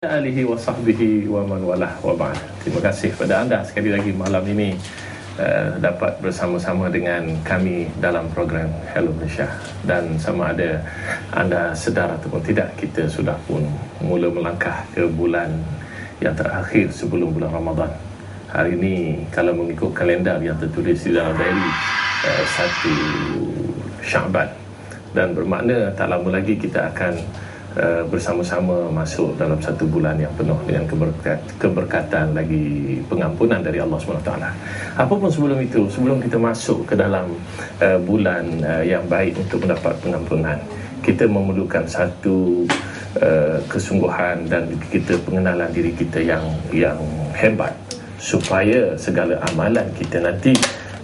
alihi wa sahbihi wa man walah wa ba'd. Terima kasih kepada anda sekali lagi malam ini uh, dapat bersama-sama dengan kami dalam program Hello Malaysia dan sama ada anda sedar ataupun tidak kita sudah pun mula melangkah ke bulan yang terakhir sebelum bulan Ramadan. Hari ini kalau mengikut kalendar yang tertulis di dalam diary uh, satu Syaban dan bermakna tak lama lagi kita akan Uh, bersama-sama masuk dalam satu bulan yang penuh dengan keberkat, keberkatan lagi pengampunan dari Allah SWT apapun sebelum itu sebelum kita masuk ke dalam uh, bulan uh, yang baik untuk mendapat pengampunan kita memerlukan satu uh, kesungguhan dan kita pengenalan diri kita yang yang hebat supaya segala amalan kita nanti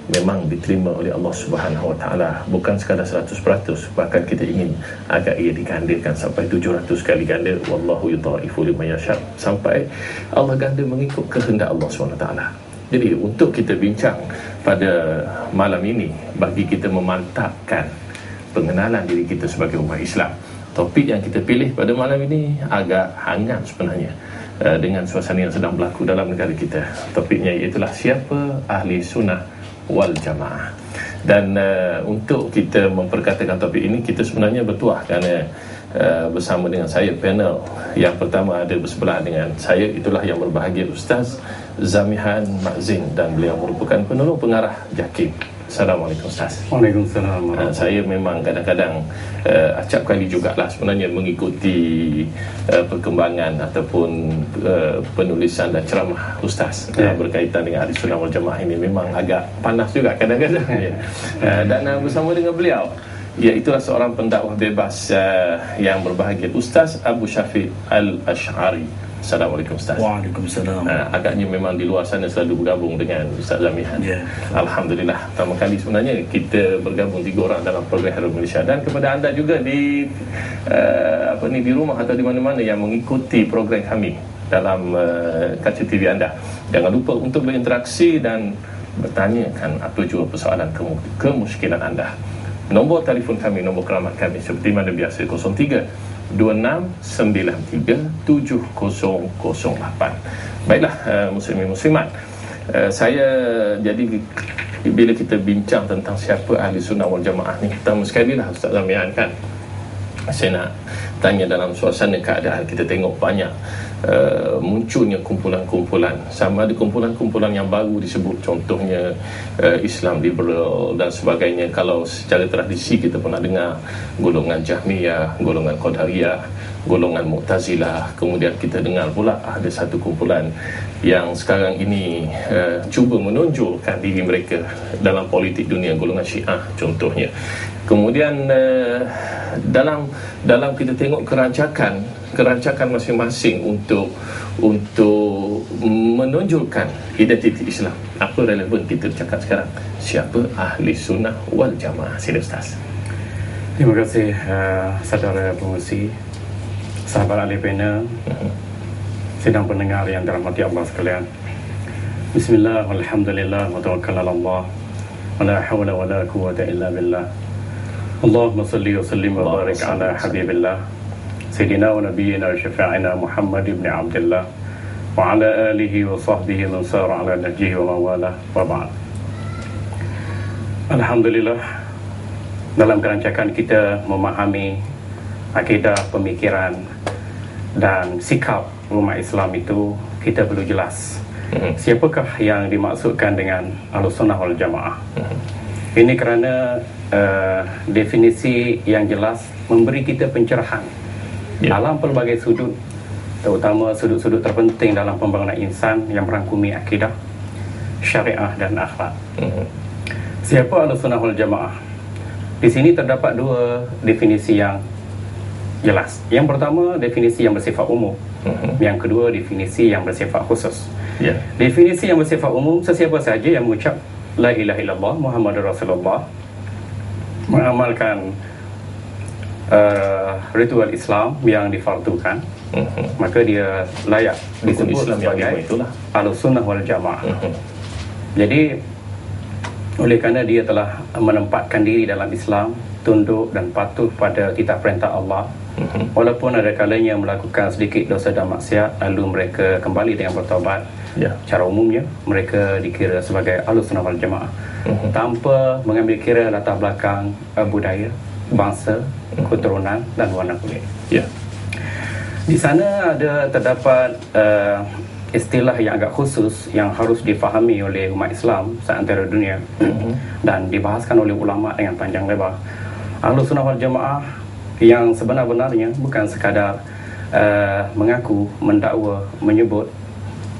memang diterima oleh Allah Subhanahu Wa Taala. Bukan sekadar 100% bahkan kita ingin agar ia digandakan sampai 700 kali ganda. Wallahu yudhaifu liman yasha sampai Allah ganda mengikut kehendak Allah Subhanahu Wa Taala. Jadi untuk kita bincang pada malam ini bagi kita memantapkan pengenalan diri kita sebagai umat Islam topik yang kita pilih pada malam ini agak hangat sebenarnya eh, dengan suasana yang sedang berlaku dalam negara kita. Topiknya ialah siapa ahli sunnah wal jamaah. Dan uh, untuk kita memperkatakan topik ini kita sebenarnya bertuah kerana uh, bersama dengan saya panel. Yang pertama ada bersebelah dengan saya itulah yang berbahagia Ustaz Zamihan Makzin. Dan beliau merupakan penolong pengarah JAKIM Assalamualaikum Ustaz Waalaikumsalam uh, Saya memang kadang-kadang uh, acap kali jugalah sebenarnya mengikuti uh, perkembangan ataupun uh, penulisan dan ceramah Ustaz yeah. uh, berkaitan dengan Ahli Sunnah wal Jamaah ini memang agak panas juga kadang-kadang ya. uh, Dan uh, bersama dengan beliau Iaitulah seorang pendakwah bebas uh, yang berbahagia Ustaz Abu Syafiq Al-Ash'ari Assalamualaikum Ustaz. Waalaikumsalam. Uh, Agaknya memang di luar sana selalu bergabung dengan Ustaz Zamihan. Yeah. Alhamdulillah Pertama kali sebenarnya kita bergabung tiga orang dalam program Hello Malaysia. Dan kepada anda juga di uh, apa ni di rumah atau di mana-mana yang mengikuti program kami Dalam uh, kaca TV anda. Jangan lupa untuk berinteraksi dan bertanyakan apa juga persoalan ke- kemuskilan anda. Nombor telefon kami, nombor keramat kami seperti mana biasa 03 26937008 Baiklah uh, muslimin muslimat. Uh, Saya jadi bila kita bincang tentang siapa ahli sunnah wal jamaah ni Pertama sekali lah Ustaz Zamian kan. Saya nak tanya dalam suasana keadaan kita tengok banyak Uh, munculnya kumpulan-kumpulan. Sama ada kumpulan-kumpulan yang baru disebut contohnya uh, Islam liberal dan sebagainya. Kalau secara tradisi kita pernah dengar golongan Jahmiyah, golongan Qadariyah golongan Mu'tazilah. Kemudian kita dengar pula ada satu kumpulan yang sekarang ini uh, cuba menonjolkan diri mereka dalam politik dunia golongan Syiah contohnya. Kemudian uh, dalam dalam kita tengok kerancakan kerancakan masing-masing untuk untuk menonjolkan identiti Islam. Apa relevan kita cakap sekarang? Siapa ahli sunnah wal jamaah? Sila Ustaz. Terima kasih uh, saudara pengusi Sahabat ahli panel uh-huh. Sedang pendengar yang dirahmati Allah sekalian Bismillah, Alhamdulillah, wa tawakkal ala Allah Wa la hawla wa la quwata illa billah Allahumma salli wa sallim wa barik ala habibillah سيدنا ونبينا وشفاعنا محمد بن عبد الله وعلى آله وصحبه من سار على نهجه ومن والاه وبعد Alhamdulillah dalam kerancakan kita memahami akidah pemikiran dan sikap umat Islam itu kita perlu jelas mm-hmm. siapakah yang dimaksudkan dengan Ahlussunnah wal Jamaah. Mm-hmm. Ini kerana uh, definisi yang jelas memberi kita pencerahan yeah. dalam pelbagai sudut terutama sudut-sudut terpenting dalam pembangunan insan yang merangkumi akidah syariah dan akhlak. Mm-hmm. Siapa Ahlussunnah wal Jamaah? Di sini terdapat dua definisi yang jelas. Yang pertama definisi yang bersifat umum. Mm-hmm. Yang kedua definisi yang bersifat khusus. Yeah. Definisi yang bersifat umum sesiapa saja yang mengucap la ilaha illallah Muhammadur Rasulullah mengamalkan uh, ritual Islam yang difardukan uh-huh. maka dia layak disebut Islam sebagai Ahlussunnah wal Jamaah. Uh-huh. Jadi oleh kerana dia telah menempatkan diri dalam Islam tunduk dan patuh pada titah perintah Allah mm-hmm. walaupun ada kalanya melakukan sedikit dosa dan maksiat lalu mereka kembali dengan bertobat yeah. cara umumnya mereka dikira sebagai alus sunnah wal jamaah mm-hmm. tanpa mengambil kira latar belakang uh, budaya bangsa keturunan dan warna kulit yeah. di sana ada terdapat uh, istilah yang agak khusus yang harus difahami oleh umat Islam seantero dunia mm-hmm. dan dibahaskan oleh ulama dengan panjang lebar. Ahlus Sunnah wal Jamaah yang sebenar-benarnya bukan sekadar uh, mengaku, mendakwa, menyebut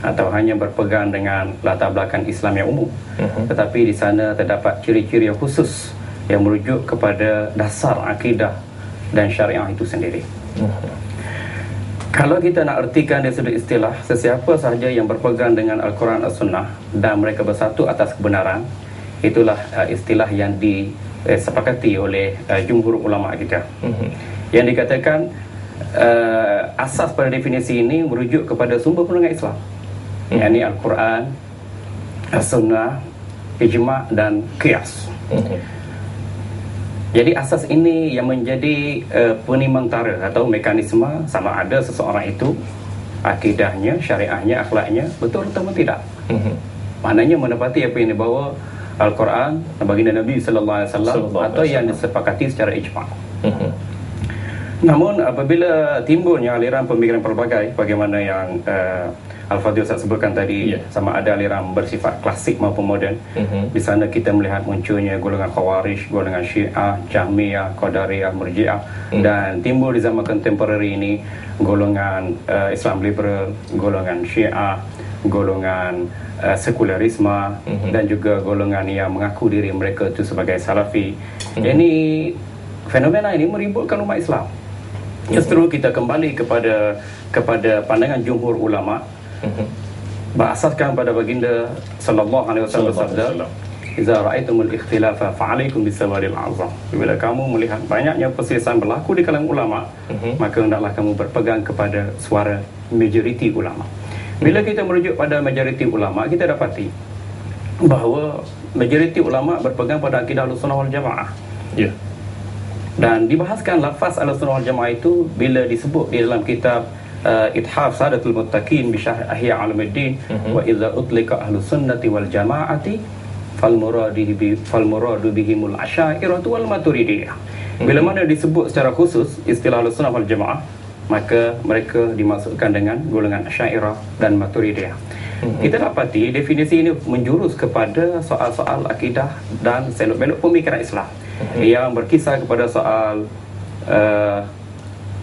atau hanya berpegang dengan latar belakang Islam yang umum. Mm-hmm. Tetapi di sana terdapat ciri-ciri yang khusus yang merujuk kepada dasar akidah dan syariah itu sendiri. Kalau kita nak ertikan dari sudut istilah, sesiapa sahaja yang berpegang dengan Al-Quran dan Sunnah dan mereka bersatu atas kebenaran, itulah uh, istilah yang disepakati eh, oleh uh, jumhur ulama kita. Yang dikatakan uh, asas pada definisi ini merujuk kepada sumber pendengar Islam. Ini Al-Quran, As-Sunnah, Ijma' dan Qiyas. Jadi asas ini yang menjadi uh, penimantara atau mekanisme sama ada seseorang itu akidahnya, syariahnya, akhlaknya betul atau tidak. Mm-hmm. Maknanya menepati apa yang dibawa Al-Quran, baginda Nabi sallallahu alaihi wasallam atau yang disepakati secara ijma'. Mm-hmm. Namun apabila timbulnya aliran pemikiran pelbagai bagaimana yang uh, Al-Fadhil Ustaz sebutkan tadi yeah. sama ada aliran bersifat klasik maupun moden. Mm-hmm. Di sana kita melihat munculnya golongan Khawarij, golongan Syiah, Jahmiyah, Qadariyah, Murji'ah mm. dan timbul di zaman kontemporari ini golongan uh, Islam liberal, golongan Syiah, golongan uh, sekularisme mm-hmm. dan juga golongan yang mengaku diri mereka itu sebagai Salafi. Mm-hmm. Ini fenomena ini meributkan umat Islam. Mhm. Justru kita kembali kepada kepada pandangan jumhur ulama. Berasaskan pada baginda sallallahu alaihi wasallam bersabda Iza ra'aitumul ikhtilafa fa'alaikum bisawaril azam Bila kamu melihat banyaknya perselisihan berlaku di kalangan ulama uh-huh. Maka hendaklah kamu berpegang kepada suara majoriti ulama Bila kita merujuk pada majoriti ulama Kita dapati bahawa majoriti ulama berpegang pada akidah al-sunnah wal-jamaah Ya yeah. Dan dibahaskan lafaz al-sunnah wal-jamaah itu Bila disebut di dalam kitab ithaf sadatul muttaqin bi syarh ahya ulumuddin uh-huh. wa idza utlika ahlus sunnati wal jamaati fal muradi bi fal muradu bihimul asyairatu wal maturidiyah uh-huh. bila mana disebut secara khusus istilah ahlus sunnah wal jamaah maka mereka dimasukkan dengan golongan asyairah dan maturidiyah uh-huh. kita dapati definisi ini menjurus kepada soal-soal akidah dan seluk-beluk pemikiran Islam yang berkisar kepada soal uh,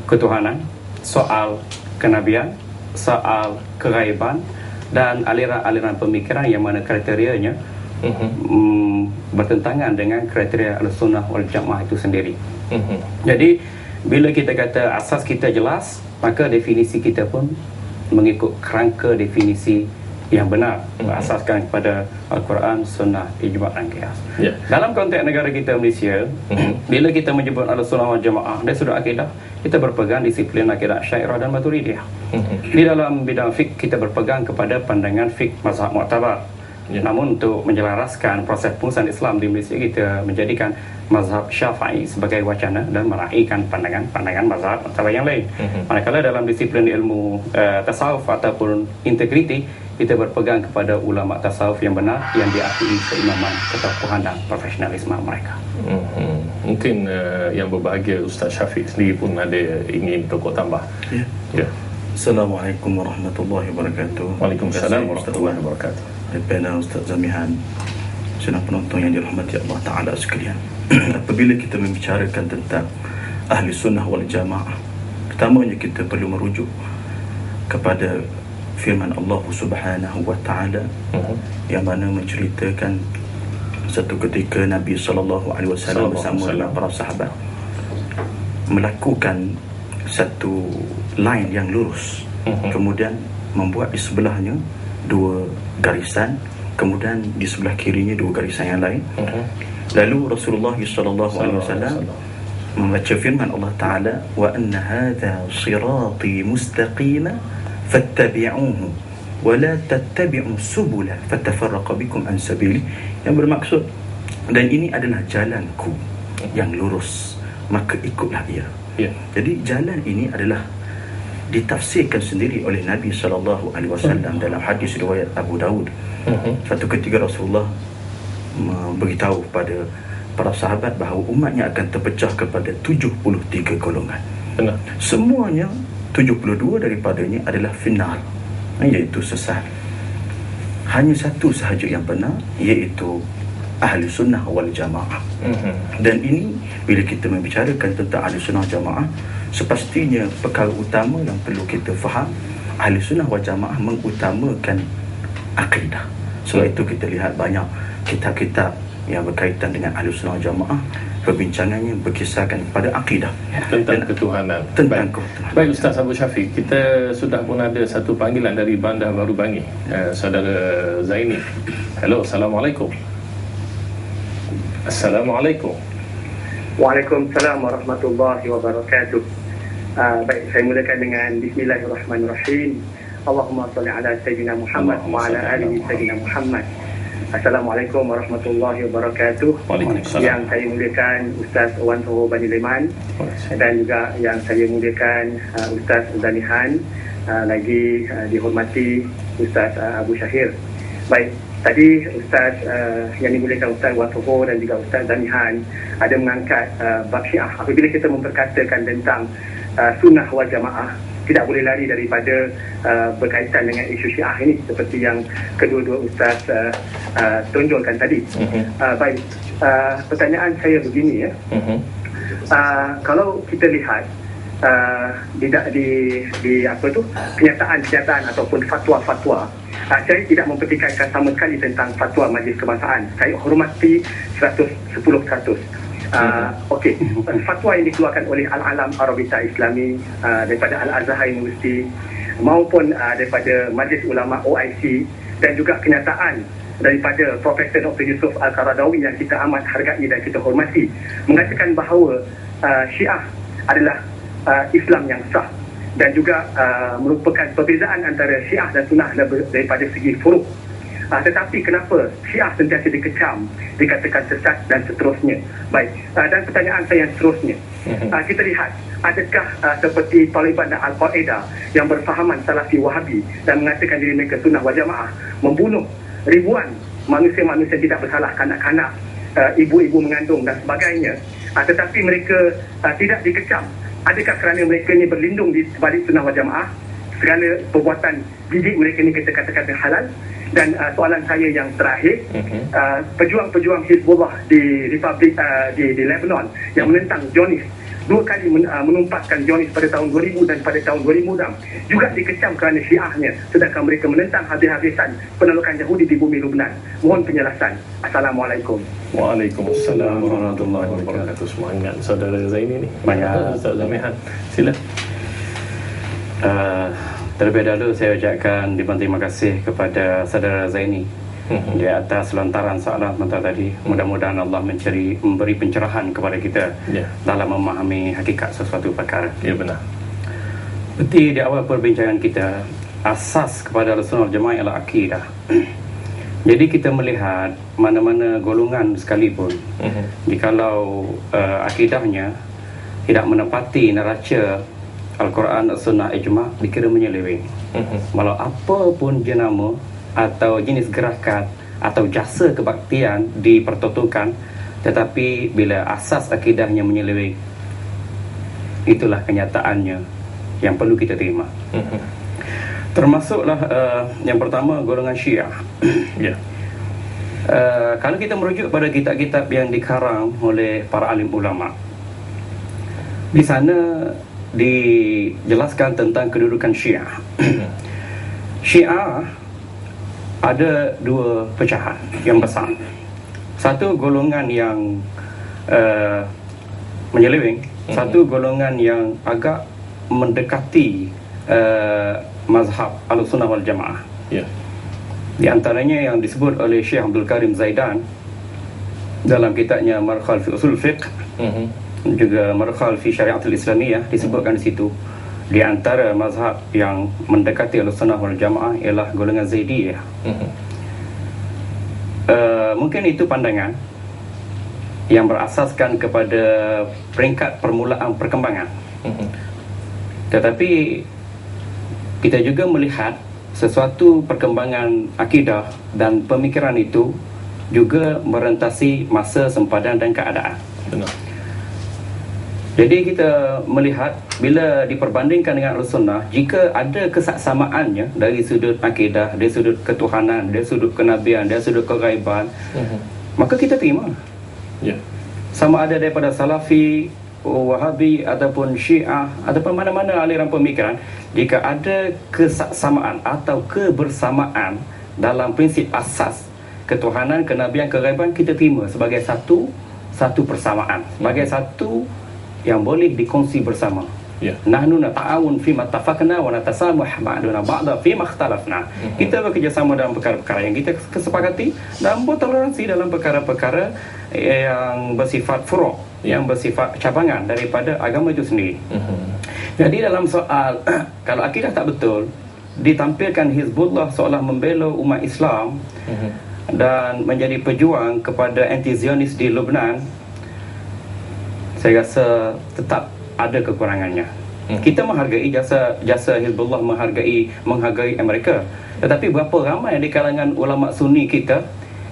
ketuhanan soal kenabian, soal keraiban dan aliran-aliran pemikiran yang mana kriterianya uh-huh. um, bertentangan dengan kriteria al-sunnah wal jamaah itu sendiri. Uh-huh. Jadi bila kita kata asas kita jelas, maka definisi kita pun mengikut kerangka definisi yang benar berasaskan kepada Al-Quran, Sunnah, Ijma' dan Qiyas. Yeah. Dalam konteks negara kita Malaysia, mm-hmm. bila kita menyebut Al-Sunnah wal Jamaah dan sudah akidah, kita berpegang disiplin akidah Syairah dan Maturidiyah. Mm-hmm. Di dalam bidang fik kita berpegang kepada pandangan fik mazhab mu'tabar. Yeah. Namun untuk menjelaraskan proses pengurusan Islam di Malaysia kita menjadikan mazhab Syafi'i sebagai wacana dan meraihkan pandangan-pandangan mazhab mazhab yang lain. Mm-hmm. Manakala dalam disiplin ilmu uh, tasawuf ataupun integriti kita berpegang kepada ulama tasawuf yang benar yang diakui keimaman, ketokohan dan profesionalisme mereka. Mm-hmm. Mungkin uh, yang berbahagia Ustaz Syafiq sendiri pun ada ingin tokok tambah. Ya. Yeah. Assalamualaikum warahmatullahi wabarakatuh. Waalaikumsalam warahmatullahi wabarakatuh. Lepena Ustaz Zamihan Senang penonton yang dirahmati Allah Ta'ala sekalian Apabila kita membicarakan tentang Ahli sunnah wal jamaah Pertamanya kita perlu merujuk Kepada firman Allah Subhanahu wa Ta'ala uh-huh. Yang mana menceritakan Satu ketika Nabi Sallallahu Alaihi Wasallam Bersama dengan para sahabat Melakukan Satu line yang lurus uh-huh. Kemudian Membuat di sebelahnya dua garisan kemudian di sebelah kirinya dua garisan yang lain uh-huh. lalu Rasulullah sallallahu alaihi wasallam membaca firman Allah taala wa anna hadha sirati mustaqima fattabi'uhu wa la tattabi'u subula fatafarraqa bikum an sabili yang bermaksud dan ini adalah jalanku yang lurus maka ikutlah ia Ya. jadi jalan ini adalah ditafsirkan sendiri oleh Nabi sallallahu alaihi wasallam dalam hadis riwayat Abu Daud. Mhm. Satu ketika Rasulullah beritahu kepada para sahabat bahawa umatnya akan terpecah kepada 73 golongan. Benar. Semuanya 72 daripadanya adalah final iaitu sesat. Hanya satu sahaja yang benar iaitu ahli sunnah wal jamaah. Mhm. Dan ini bila kita membicarakan tentang ahli sunnah jamaah Sepastinya perkara utama yang perlu kita faham Ahli sunnah wal jamaah mengutamakan akidah Sebab itu kita lihat banyak kitab-kitab yang berkaitan dengan ahli sunnah wal jamaah Perbincangannya berkisarkan pada akidah Tentang Dan ketuhanan. Tentang Baik. ketuhanan Baik Ustaz Abu Syafiq, kita sudah pun ada satu panggilan dari Bandar Baru Bangi, eh, saudara Zaini. Hello, Assalamualaikum. Assalamualaikum. Waalaikumsalam warahmatullahi wabarakatuh. Uh, baik, saya mulakan dengan Bismillahirrahmanirrahim. Allahumma salli ala Sayyidina Muhammad wa ala alihi Sayyidina Muhammad. Assalamualaikum warahmatullahi wabarakatuh. Waalaikumsalam. Yang saya muliakan Ustaz Wan Toho Bani Leman dan juga yang saya muliakan uh, Ustaz Zanihan uh, lagi uh, dihormati Ustaz uh, Abu Syahir. Baik, tadi Ustaz uh, yang dimuliakan Ustaz Wan Toho dan juga Ustaz Zanihan ada mengangkat uh, bab syiah. Apabila kita memperkatakan tentang uh, sunnah wal jamaah tidak boleh lari daripada uh, berkaitan dengan isu syiah ini seperti yang kedua-dua ustaz uh, uh, tonjolkan tadi. Mhm. Uh, baik, uh, pertanyaan saya begini ya. Mhm. Uh, kalau kita lihat uh, di, di di apa tu kenyataan-kenyataan ataupun fatwa-fatwa uh, saya tidak mempertikaikan sama sekali tentang fatwa majlis kebangsaan saya hormati 110% Uh, Okey, fatwa yang dikeluarkan oleh Al-Alam Arabita Islami uh, daripada Al-Azhar University maupun uh, daripada Majlis Ulama OIC dan juga kenyataan daripada Profesor Dr. Yusuf Al-Qaradawi yang kita amat hargai dan kita hormati mengatakan bahawa uh, Syiah adalah uh, Islam yang sah dan juga uh, merupakan perbezaan antara Syiah dan Sunnah daripada segi furuk Uh, tetapi kenapa Syiah sentiasa dikecam, dikatakan sesat dan seterusnya. Baik, uh, dan pertanyaan saya yang seterusnya. Uh, kita lihat, adakah uh, seperti Taliban dan Al-Qaeda yang berfahaman Salafi Wahabi dan mengatakan diri mereka sunnah wal jamaah membunuh ribuan manusia-manusia tidak bersalah kanak-kanak, uh, ibu-ibu mengandung dan sebagainya. Uh, tetapi mereka uh, tidak dikecam. Adakah kerana mereka ini berlindung di balik sunnah wal jamaah? Segala perbuatan bidik mereka ini kita katakan halal dan uh, soalan saya yang terakhir Mhm. uh, pejuang-pejuang Hizbullah di Republik uh, di, di Lebanon yang menentang Zionis dua kali men, uh, menumpahkan Zionis pada tahun 2000 dan pada tahun 2006 juga dikecam kerana syiahnya sedangkan mereka menentang habis-habisan penolakan Yahudi di bumi Lubnan mohon penjelasan Assalamualaikum Waalaikumsalam warahmatullahi wabarakatuh. Semangat saudara Zaini ni. Banyak. Ustaz Zamihan. Sila. Uh, terlebih dahulu saya ucapkan ribuan terima kasih kepada saudara Zaini Mhm. di atas lontaran soalan sebentar tadi. Mudah-mudahan Allah menceri, memberi pencerahan kepada kita Ya. dalam memahami hakikat sesuatu perkara. Ya benar. Seperti di awal perbincangan kita, asas kepada Rasulullah Jemaah ialah akidah. Jadi kita melihat mana-mana golongan sekalipun, Mhm. jikalau uh, akidahnya tidak menepati neraca Al-Quran, As-Sunnah, Ijma' dikira menyeleweng. Mhm. Walau apa pun jenama atau jenis gerakan atau jasa kebaktian dipertontonkan tetapi bila asas akidahnya menyeleweng itulah kenyataannya yang perlu kita terima. Mhm. Termasuklah uh, yang pertama golongan Syiah. Ya. Uh, kalau kita merujuk pada kitab-kitab yang dikarang oleh para alim ulama di sana dijelaskan tentang kedudukan Syiah. Syiah ada dua pecahan yang besar. Satu golongan yang uh, menyeleweng, satu golongan yang agak mendekati uh, mazhab Ahlussunnah wal Jamaah. Ya. Di antaranya yang disebut oleh Syekh Abdul Karim Zaidan dalam kitabnya Markhal fi Usul Fiqh Mhm. Juga Markhal fi Syariatul Islamiyah disebutkan di situ di antara mazhab yang mendekati Ahlussunnah wal Jamaah ialah golongan Zaidiyah. Mhm. Uh, mungkin itu pandangan yang berasaskan kepada peringkat permulaan perkembangan. Mhm. Tetapi kita juga melihat sesuatu perkembangan akidah dan pemikiran itu juga merentasi masa sempadan dan keadaan. Benar. Jadi kita melihat bila diperbandingkan dengan Al-Sunnah, jika ada kesaksamaannya dari sudut akidah, dari sudut ketuhanan, dari sudut kenabian, dari sudut kegaiban, Mhm. maka kita terima. Ya. Sama ada daripada Salafi, Wahabi ataupun Syiah ataupun mana-mana aliran pemikiran, jika ada kesaksamaan atau kebersamaan dalam prinsip asas ketuhanan, kenabian, kegaiban, kita terima sebagai satu satu persamaan, sebagai satu yang boleh dikongsi bersama. Ya. Nahnu nata'awun fi ma tafaqna wa natasamuh ba'duna ba'da fi ma ikhtalafna. Kita bekerjasama dalam perkara-perkara yang kita kesepakati dan bertoleransi dalam perkara-perkara yang bersifat furu' yang bersifat cabangan daripada agama itu sendiri. Mhm. Jadi dalam soal kalau akidah tak betul ditampilkan Hizbullah seolah membela umat Islam Mhm. dan menjadi pejuang kepada anti-Zionis di Lebanon saya rasa tetap ada kekurangannya. Hmm. Kita menghargai jasa jasa Hizbullah menghargai menghargai Amerika. Tetapi berapa ramai di kalangan ulama Sunni kita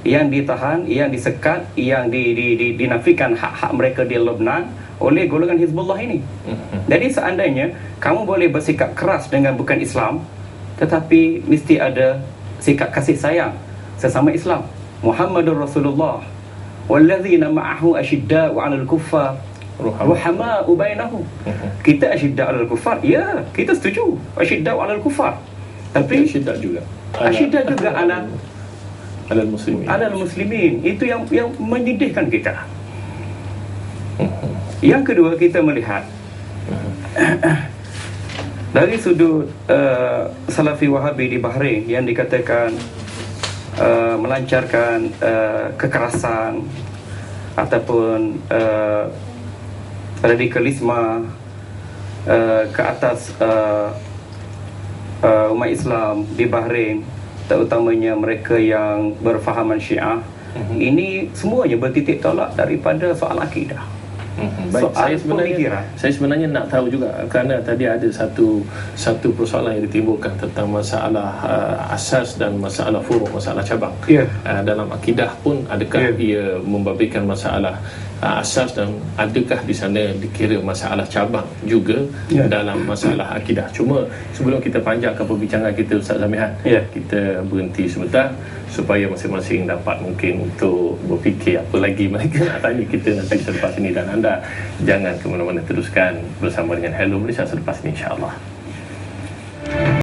yang ditahan, yang disekat, yang di, di, di, dinafikan hak-hak mereka di Lebanon oleh golongan Hizbullah ini. Mhm. Jadi seandainya kamu boleh bersikap keras dengan bukan Islam tetapi mesti ada sikap kasih sayang sesama Islam. Muhammadur Rasulullah wallazina ma'ahu asyidda'u 'alal kuffar Ruhama. ruhama'u bainahum. Mhm. Kita asyidda' 'alal kuffar. Ya, kita setuju. Asyidda' 'alal kuffar. Tapi syiddad juga. asyidda' juga ala Alal muslimin. alal muslimin. Itu yang yang menyedihkan kita. Yang kedua kita melihat dari sudut uh, Salafi Wahabi di Bahrain yang dikatakan uh, melancarkan uh, kekerasan ataupun uh, radikalisme uh, ke atas uh, uh, umat Islam di Bahrain terutamanya mereka yang berfahaman Syiah ini semuanya bertitik tolak daripada soal akidah Mhm. Baik, Soal saya sebenarnya pemikiran. saya sebenarnya nak tahu juga kerana tadi ada satu satu persoalan yang ditimbulkan tentang masalah uh, asas dan masalah furu, masalah cabang. Ya. Uh, dalam akidah pun adakah Ya. ia membabitkan masalah uh, asas dan adakah di sana dikira masalah cabang juga Ya. dalam masalah akidah. Cuma sebelum kita panjangkan perbincangan kita Ustaz Zamihan, Ya. kita berhenti sebentar supaya masing-masing dapat mungkin untuk berfikir apa lagi mereka nak tanya kita nanti selepas ini dan anda jangan ke mana-mana teruskan bersama dengan Hello Malaysia selepas ini insyaAllah.